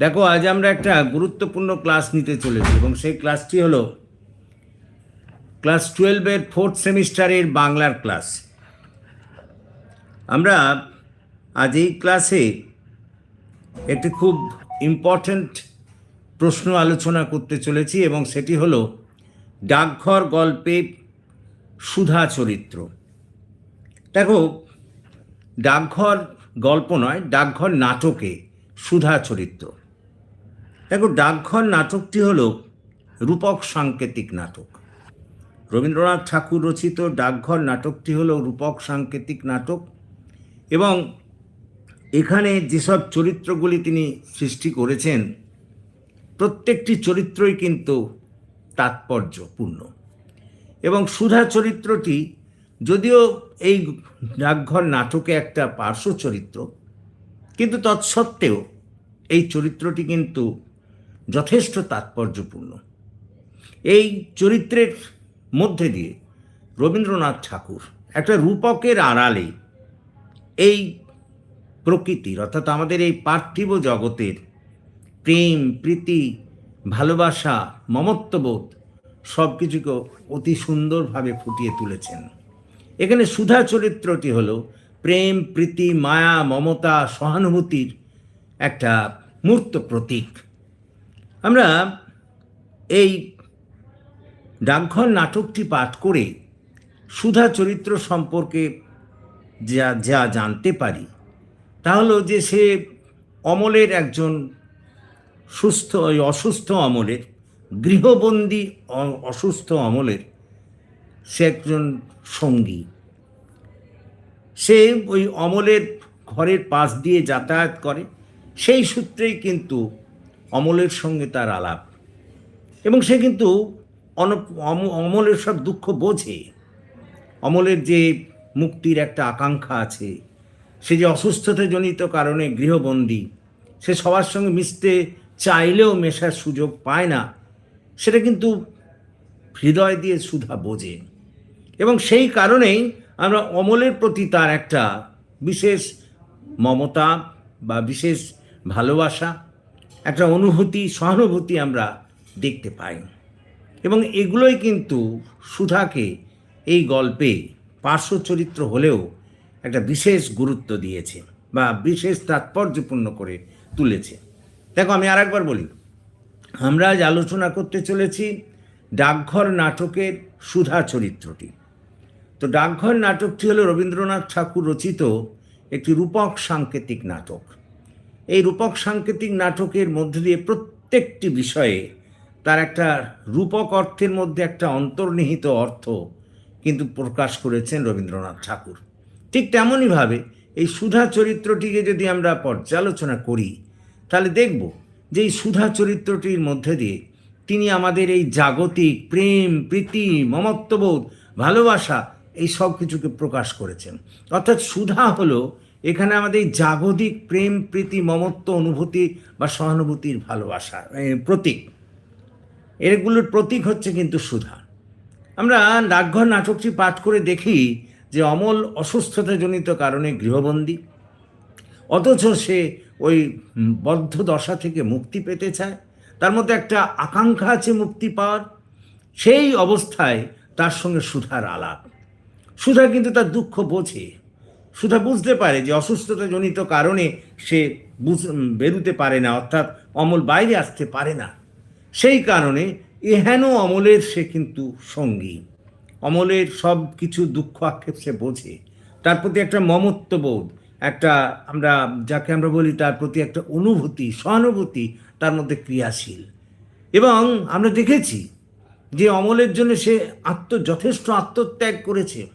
দেখো, আজ আমরা একটা গুরুত্বপূর্ণ ক্লাস নিতে চলেছি এবং সেই ক্লাসটি হলো ক্লাস টুয়েলভের ফোর্থ সেমিস্টারের বাংলার ক্লাস আমরা আজ এই ক্লাসে একটি খুব ইম্পর্ট্যান্ট প্রশ্ন আলোচনা করতে চলেছি এবং সেটি হলো ডাকঘর গল্পে সুধা চরিত্র। দেখো, ডাকঘর গল্প নয়, ডাকঘর নাটকে সুধা চরিত্র। দেখো, ডাকঘর নাটকটি হল রূপক সাংকেতিক নাটক। রবীন্দ্রনাথ ঠাকুর রচিত ডাকঘর নাটকটি হল রূপক সাংকেতিক নাটক এবং এখানে যেসব চরিত্রগুলি তিনি সৃষ্টি করেছেন, প্রত্যেকটি চরিত্রই কিন্তু তাৎপর্যপূর্ণ। এবং সুধা চরিত্রটি যদিও এই ডাকঘর নাটকে একটা পার্শ্ব চরিত্র, কিন্তু তৎসত্ত্বেও এই চরিত্রটি কিন্তু যথেষ্ট তাৎপর্যপূর্ণ। এই চরিত্রের মধ্যে দিয়ে রবীন্দ্রনাথ ঠাকুর একটা রূপকের আড়ালে এই প্রকৃতির, অর্থাৎ আমাদের এই পার্থিব জগতের প্রেম, প্রীতি, ভালোবাসা, মমত্ববোধ সব কিছুকে অতি সুন্দরভাবে ফুটিয়ে তুলেছেন। এখানে সুধা চরিত্রটি হলো প্রেম, প্রীতি, মায়া, মমতা, সহানুভূতির একটা মূর্ত প্রতীক। আমরা এই ডাকঘর নাটকটি পাঠ করে সুধা চরিত্র সম্পর্কে যা যা জানতে পারি, তা হলো যে সে অমলের একজন সুস্থ, ওই অসুস্থ অমলের, গৃহবন্দী অসুস্থ অমলের সে একজন সঙ্গী। সে ওই অমলের ঘরের পাশ দিয়ে যাতায়াত করে, সেই সূত্রেই কিন্তু অমলের সঙ্গে তার আলাপ। এবং সে কিন্তু অমলের সব দুঃখ বোঝে। অমলের যে মুক্তির একটা আকাঙ্ক্ষা আছে, সে যে অসুস্থতাজনিত কারণে গৃহবন্দী, সে সবার সঙ্গে মিশতে চাইলেও মেশার সুযোগ পায় না, সেটা কিন্তু হৃদয় দিয়ে সুধা বোঝে। এবং সেই কারণেই আমরা অমলের প্রতি তার একটা বিশেষ মমতা বা বিশেষ ভালোবাসা একটা অনুভূতি, সহানুভূতি আমরা দেখতে পাই। এবং এগুলোই কিন্তু সুধাকে এই গল্পে পার্শ্ব চরিত্র হলেও একটা বিশেষ গুরুত্ব দিয়েছে বা বিশেষ তাৎপর্যপূর্ণ করে তুলেছে। দেখো, আমি আর একবার বলি, আমরা আজ আলোচনা করতে চলেছি ডাকঘর নাটকের সুধা চরিত্রটি। তো ডাকঘর নাটকটি হলো রবীন্দ্রনাথ ঠাকুর রচিত একটি রূপক সাংকেতিক নাটক। এই রূপক সাংকেতিক নাটকের মধ্যে দিয়ে প্রত্যেকটি বিষয়ে তার একটা রূপক অর্থের মধ্যে একটা অন্তর্নিহিত অর্থ কিন্তু প্রকাশ করেছেন রবীন্দ্রনাথ ঠাকুর। ঠিক তেমনইভাবে এই সুধা চরিত্রটিকে যদি আমরা পর্যালোচনা করি, তাহলে দেখব যে এই সুধা চরিত্রটির মধ্যে দিয়ে তিনি আমাদের এই জাগতিক, প্রেম, প্রীতি, মমত্ববোধ, ভালোবাসা এই সব কিছুকে প্রকাশ করেছেন। অর্থাৎ সুধা হলো এখানে আমাদের জাগতিক প্রেম, প্রীতি, মমত্ব অনুভূতি বা সহানুভূতির ভালোবাসা প্রতীক। এগুলোর প্রতীক হচ্ছে কিন্তু সুধা। আমরা ডাকঘর নাটকটি পাঠ করে দেখি যে অমল অসুস্থতাজনিত কারণে গৃহবন্দী, অথচ সে ওই বদ্ধ দশা থেকে মুক্তি পেতে চায়, তার মধ্যে একটা আকাঙ্ক্ষা আছে মুক্তি পাওয়ার। সেই অবস্থায় তার সঙ্গে সুধার আলাপ। সুধা কিন্তু তার দুঃখ বোঝে। সুধা বুঝতে পারে যে অসুস্থতাজনিত কারণে সে বেরুতে পারে না, অর্থাৎ অমল বাইরে আসতে পারে না। সেই কারণে এহেন অমলের সে কিন্তু সঙ্গী। অমলের সব কিছু দুঃখ আক্ষেপ সে বোঝে। তার প্রতি একটা মমত্ববোধ, একটা আমরা, যাকে আমরা বলি তার প্রতি একটা অনুভূতি, সহানুভূতি তার মধ্যে ক্রিয়াশীল। এবং আমরা দেখেছি যে অমলের জন্য সে আত্ম, যথেষ্ট আত্মত্যাগ করেছে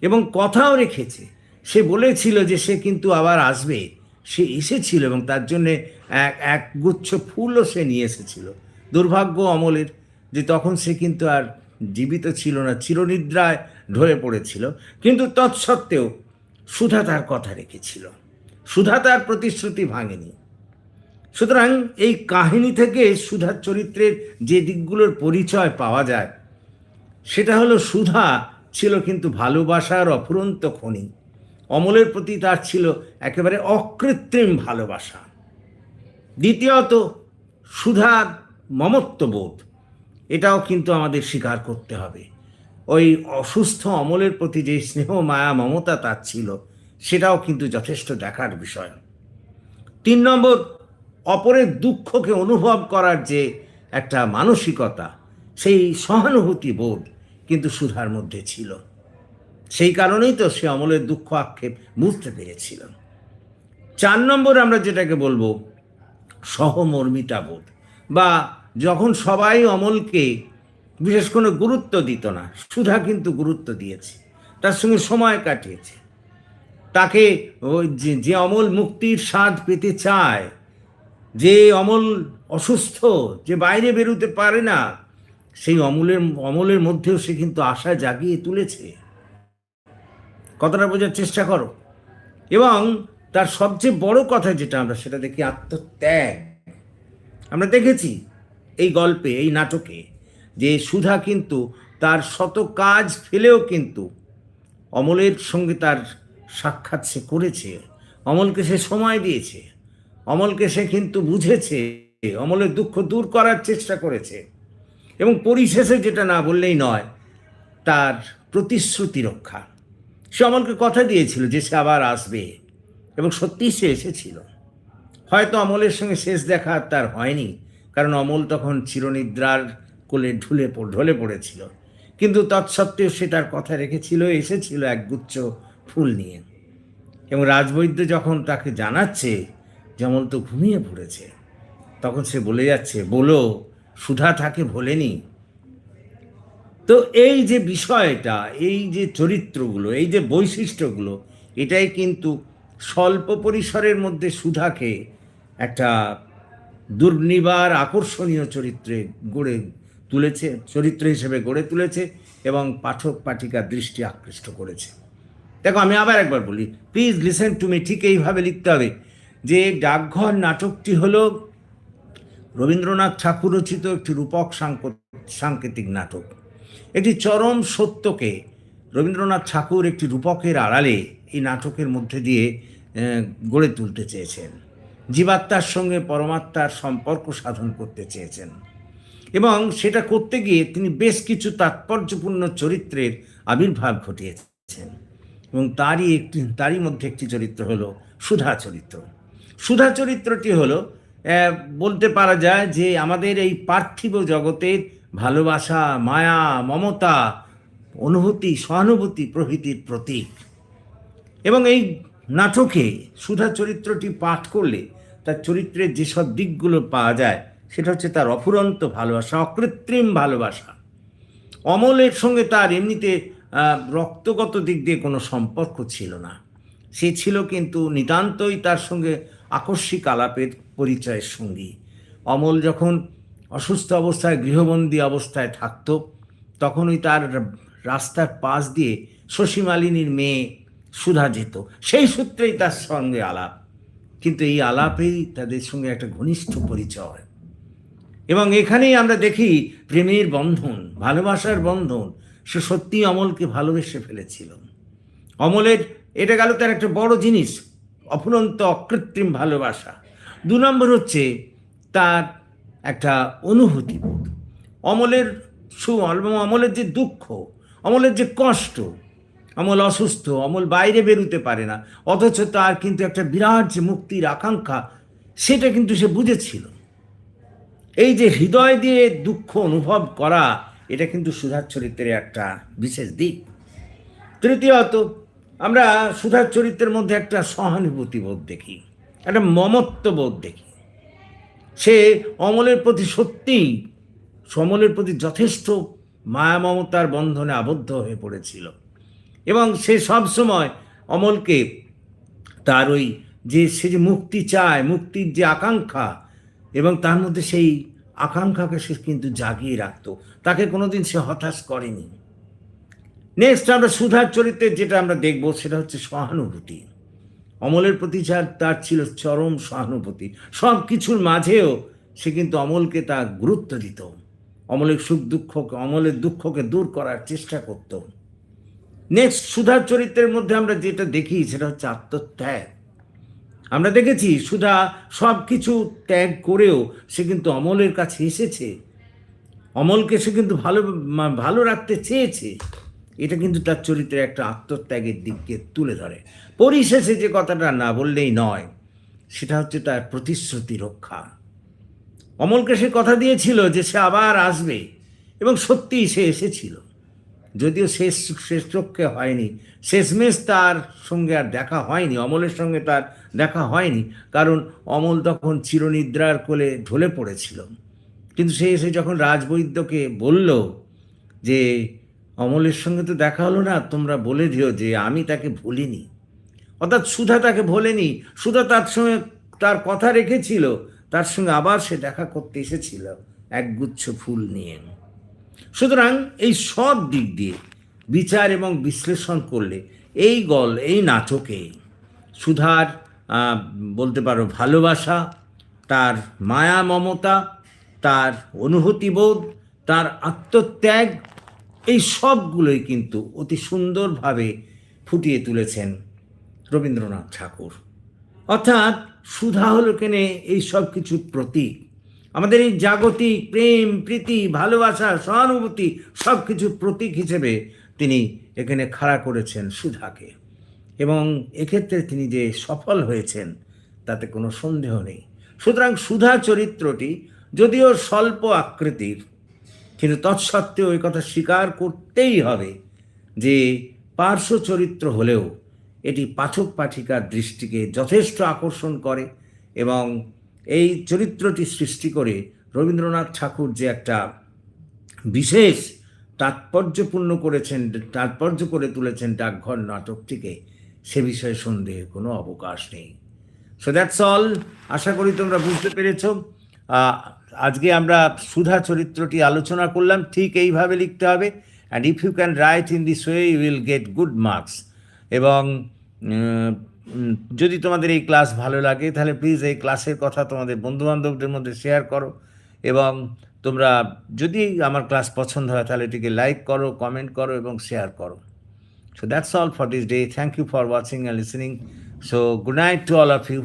এবং কথাও রেখেছে। সে বলেছিল যে সে কিন্তু আবার আসবে। সে এসেছিল এবং তার জন্যে এক এক গুচ্ছ ফুলও সে নিয়ে এসেছিল। দুর্ভাগ্য অমলের যে তখন সে কিন্তু আর জীবিত ছিল না, চিরনিদ্রায় ঢলে পড়েছিল। কিন্তু তৎসত্ত্বেও সুধা তার কথা রেখেছিল। সুধা তার প্রতিশ্রুতি ভাঙেনি। সুতরাং এই কাহিনী থেকে সুধার চরিত্রের যে দিকগুলোর পরিচয় পাওয়া যায়, সেটা হলো সুধা ছিল কিন্তু ভালোবাসার অফুরন্ত খনি। অমলের প্রতি তার ছিল একেবারে অকৃত্রিম ভালোবাসা। দ্বিতীয়ত, সুধার মমত্ববোধ। এটাও কিন্তু আমাদের স্বীকার করতে হবে। ওই অসুস্থ অমলের প্রতি যে স্নেহ, মায়া, মমতা তার ছিল, সেটাও কিন্তু যথেষ্ট দেখার বিষয়। তিন নম্বর, অপরের দুঃখকে অনুভব করার যে একটা মানসিকতা, সেই সহানুভূতি বোধ কিন্তু সুধার মধ্যে ছিল। সেই কারণেই তো সে অমলের দুঃখ আক্ষেপ বুঝতে পেরেছিল চার নম্বর আমরা যেটাকে বলব সহমর্মিতা বোধ, বা যখন সবাই অমলকে বিশেষ কোনো গুরুত্ব দিত না, সুধা কিন্তু গুরুত্ব দিয়েছে, তার সঙ্গে সময় কাটিয়েছে। তাকে ওই যে যে অমল মুক্তির স্বাদ পেতে চায়, যে অমল অসুস্থ, যে বাইরে বেরোতে পারে না, সেই অমলের অমলের মধ্যেও সে কিন্তু আশা জাগিয়ে তুলেছে। কথাটা বোঝার চেষ্টা করো। এবং তার সবচেয়ে বড় কথা যেটা আমরা সেটা দেখি আত্মত্যাগ। আমরা দেখেছি এই গল্পে, এই নাটকে যে সুধা কিন্তু তার শত কাজ ফেলেও কিন্তু অমলের সঙ্গে তার সাক্ষাৎ সে করেছে, অমলকে সে সময় দিয়েছে, অমলকে সে কিন্তু বুঝেছে, অমলের দুঃখ দূর করার চেষ্টা করেছে। এবং পরিশেষে যেটা না বললেই নয়, তার প্রতিশ্রুতি রক্ষা। সে অমলকে কথা দিয়েছিল যে সে আবার আসবে। এবং সত্যিই সে এসেছিল। হয়তো অমলের সঙ্গে শেষ দেখা তার হয়নি, কারণ অমল তখন চিরনিদ্রার কোলে ঢুলে ঢলে পড়েছিল। কিন্তু তৎসত্ত্বেও সে তার কথা রেখেছিল, এসেছিল একগুচ্ছ ফুল নিয়ে। এবং রাজবৈদ্য যখন তাকে জানাচ্ছে যে অমল তো ঘুমিয়ে পড়েছে, তখন সে বলে যাচ্ছে, বলো, সুধা তাকে ভোলেনি তো এই যে বিষয়টা, এই যে চরিত্রগুলো, এই যে বৈশিষ্ট্যগুলো, এটাই কিন্তু স্বল্প পরিসরের মধ্যে সুধাকে একটা দুর্নিবার আকর্ষণীয় চরিত্রে গড়ে তুলেছে, চরিত্র হিসেবে গড়ে তুলেছে এবং পাঠক পাঠিকার দৃষ্টি আকৃষ্ট করেছে। দেখো, আমি আবার একবার বলি প্লিজ লিসেন টু মি ঠিক এইভাবে লিখতে হবে যে ডাকঘর নাটকটি হল রবীন্দ্রনাথ ঠাকুর রচিত একটি রূপক সাংক- সাংকেতিক নাটক। একটি চরম সত্যকে রবীন্দ্রনাথ ঠাকুর একটি রূপকের আড়ালে এই নাটকের মধ্যে দিয়ে গড়ে তুলতে চেয়েছেন। জীবাত্মার সঙ্গে পরমাত্মার সম্পর্ক সাধন করতে চেয়েছেন। এবং সেটা করতে গিয়ে তিনি বেশ কিছু তাৎপর্যপূর্ণ চরিত্রের আবির্ভাব ঘটিয়েছেন। এবং তারই একটি, তারই মধ্যে একটি চরিত্র হলো সুধা চরিত্র। সুধা চরিত্রটি হলো বলতে পারা যায় যে আমাদের এই পার্থিব জগতের ভালোবাসা, মায়া, মমতা, অনুভূতি, সহানুভূতি প্রভৃতির প্রতীক। এবং এই নাটকে সুধা চরিত্রটি পাঠ করলে তার চরিত্রের যেসব দিকগুলো পাওয়া যায়, সেটা হচ্ছে তার অফুরন্ত ভালোবাসা, অকৃত্রিম ভালোবাসা। অমলের সঙ্গে তার এমনিতে রক্তগত দিক দিয়ে কোনো সম্পর্ক ছিল না। সে ছিল কিন্তু নিতান্তই তার সঙ্গে আকস্মিক আলাপের পরিচয়ের সঙ্গী। অমল যখন অসুস্থ অবস্থায়, গৃহবন্দী অবস্থায় থাকতো, তখনই তার রাস্তার পাশ দিয়ে শশীমালিনীর মেয়ে সুধা যেত। সেই সূত্রেই তার সঙ্গে আলাপ। কিন্তু এই আলাপেই তাদের সঙ্গে একটা ঘনিষ্ঠ পরিচয়। এবং এখানেই আমরা দেখি প্রেমের বন্ধন, ভালোবাসার বন্ধন, সে সত্যিই অমলকে ভালোবেসে ফেলেছিল। অমলের, এটা গেল তার একটা বড় জিনিস, অফুরন্ত অকৃত্রিম ভালোবাসা। দু নম্বর হচ্ছে তার একটা অনুভূতিবোধ অমলের সু এবং অমলের যে দুঃখ, অমলের যে কষ্ট, অমল অসুস্থ, অমল বাইরে বেরোতে পারে না, অথচ তার কিন্তু একটা বিরাট যে মুক্তির আকাঙ্ক্ষা, সেটা কিন্তু সে বুঝেছিল। এই যে হৃদয় দিয়ে দুঃখ অনুভব করা, এটা কিন্তু সুধার চরিত্রের একটা বিশেষ দিক। তৃতীয়ত, আমরা সুধার চরিত্রের মধ্যে একটা সহানুভূতি বোধ দেখি। একটা মমত্ব বোধ দেখি। সে অমলের প্রতি সত্যিই সমলের প্রতি যথেষ্ট মায়া মমতার বন্ধনে আবদ্ধ হয়ে পড়েছিল। এবং সে সব সময় অমলকে তার ওই যে, সে যে মুক্তি চায়, মুক্তির যে আকাঙ্ক্ষা এবং তার মধ্যে সেই আকাঙ্ক্ষাকে সে কিন্তু জাগিয়ে রাখত। তাকে কোনোদিন সে হতাশ করেনি। নেক্সট আমরা সুধার চরিত্রের যেটা আমরা দেখব, সেটা হচ্ছে সহানুভূতি। অমলের প্রতি যার তার ছিল চরম সহানুভূতি। সব কিছুর মাঝেও সে কিন্তু অমলকে তা গুরুত্ব দিত। অমলের সুখ দুঃখকে অমলের দুঃখকে দূর করার চেষ্টা করত। নেক্সট সুধার চরিত্রের মধ্যে আমরা যেটা দেখি সেটা হচ্ছে আত্মত্যাগ। আমরা দেখেছি সুধা সব কিছু ত্যাগ করেও সে কিন্তু অমলের কাছে এসেছে। অমলকে সে কিন্তু ভালো ভালো রাখতে চেয়েছে। এটা কিন্তু তার চরিত্রে একটা আত্মত্যাগের দিককে তুলে ধরে। পরিশেষে যে কথাটা না বললেই নয়, সেটা হচ্ছে তার প্রতিশ্রুতি রক্ষা। অমলকে সে কথা দিয়েছিল যে সে আবার আসবে এবং সত্যিই সে এসেছিল। যদিও শেষ শেষ চক্ষে হয়নি, শেষমেশ তার সঙ্গে আর দেখা হয়নি, অমলের সঙ্গে তার দেখা হয়নি, কারণ অমল তখন চিরনিদ্রার কোলে ঢলে পড়েছিল। কিন্তু সে এসে যখন রাজবৈদ্যকে বলল যে অমলের সঙ্গে তো দেখা হলো না, তোমরা বলে দিও যে আমি তাকে ভুলিনি। অর্থাৎ সুধা তাকে ভোলেনি, সুধা তার সঙ্গে তার কথা রেখেছিল, তার সঙ্গে আবার সে দেখা করতে এসেছিল, একগুচ্ছ ফুল নিয়ে। সুতরাং এই সব দিক দিয়ে বিচার এবং বিশ্লেষণ করলে এই গল, এই নাটকে সুধার বলতে পারো ভালোবাসা, তার মায়া মমতা, তার অনুভূতিবোধ তার আত্মত্যাগ এই সবগুলোই কিন্তু অতি সুন্দরভাবে ফুটিয়ে তুলেছেন রবীন্দ্রনাথ ঠাকুর। অর্থাৎ সুধা হলো কেনে এই সব কিছুর প্রতীক। আমাদের এই জাগতিক প্রেম, প্রীতি, ভালোবাসা, সহানুভূতি সব কিছুর প্রতীক হিসেবে তিনি এখানে খাড়া করেছেন সুধাকে। এবং এক্ষেত্রে তিনি যে সফল হয়েছেন, তাতে কোনো সন্দেহ নেই। সুতরাং সুধা চরিত্রটি যদিও স্বল্প আকৃতির কিন্তু তৎসত্ত্বেও এই কথা স্বীকার করতেই হবে যে পার্শ্ব চরিত্র হলেও এটি পাঠক পাঠিকার দৃষ্টিকে যথেষ্ট আকর্ষণ করে এবং এই চরিত্রটি সৃষ্টি করে রবীন্দ্রনাথ ঠাকুর যে একটা বিশেষ তাৎপর্যপূর্ণ করেছেন, তাৎপর্য করে তুলেছেন ডাকঘর নাটকটিকে, সে বিষয়ে সন্দেহের কোনো অবকাশ নেই। সো দ্যাটস অল আশা করি তোমরা বুঝতে পেরেছ। আজকে আমরা সুধা চরিত্রটি আলোচনা করলাম, ঠিক এইভাবে লিখতে হবে and if you can write in this way you will get good marks এবং যদি তোমাদের এই ক্লাস ভালো লাগে, তাহলে প্লিজ এই ক্লাসের কথা তোমাদের বন্ধুবান্ধবদের মধ্যে শেয়ার করো এবং তোমরা যদি আমার ক্লাস পছন্দ হয়, তাহলে এটিকে লাইক করো কমেন্ট করো এবং শেয়ার করো so that's all for this day thank you for watching and listening. So good night to all of you.